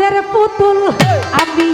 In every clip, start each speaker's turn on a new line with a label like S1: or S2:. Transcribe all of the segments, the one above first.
S1: কাছের পুতুল আমি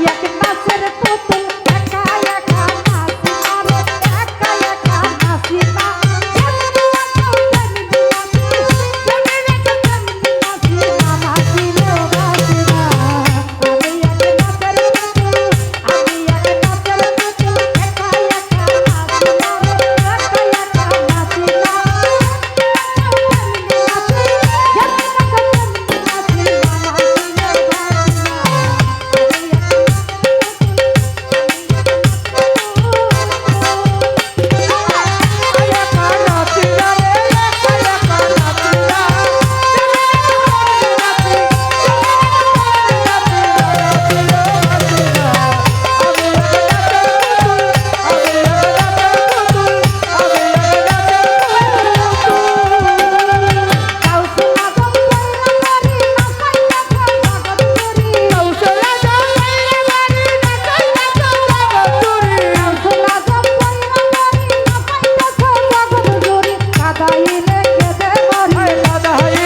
S1: রাধায় হয়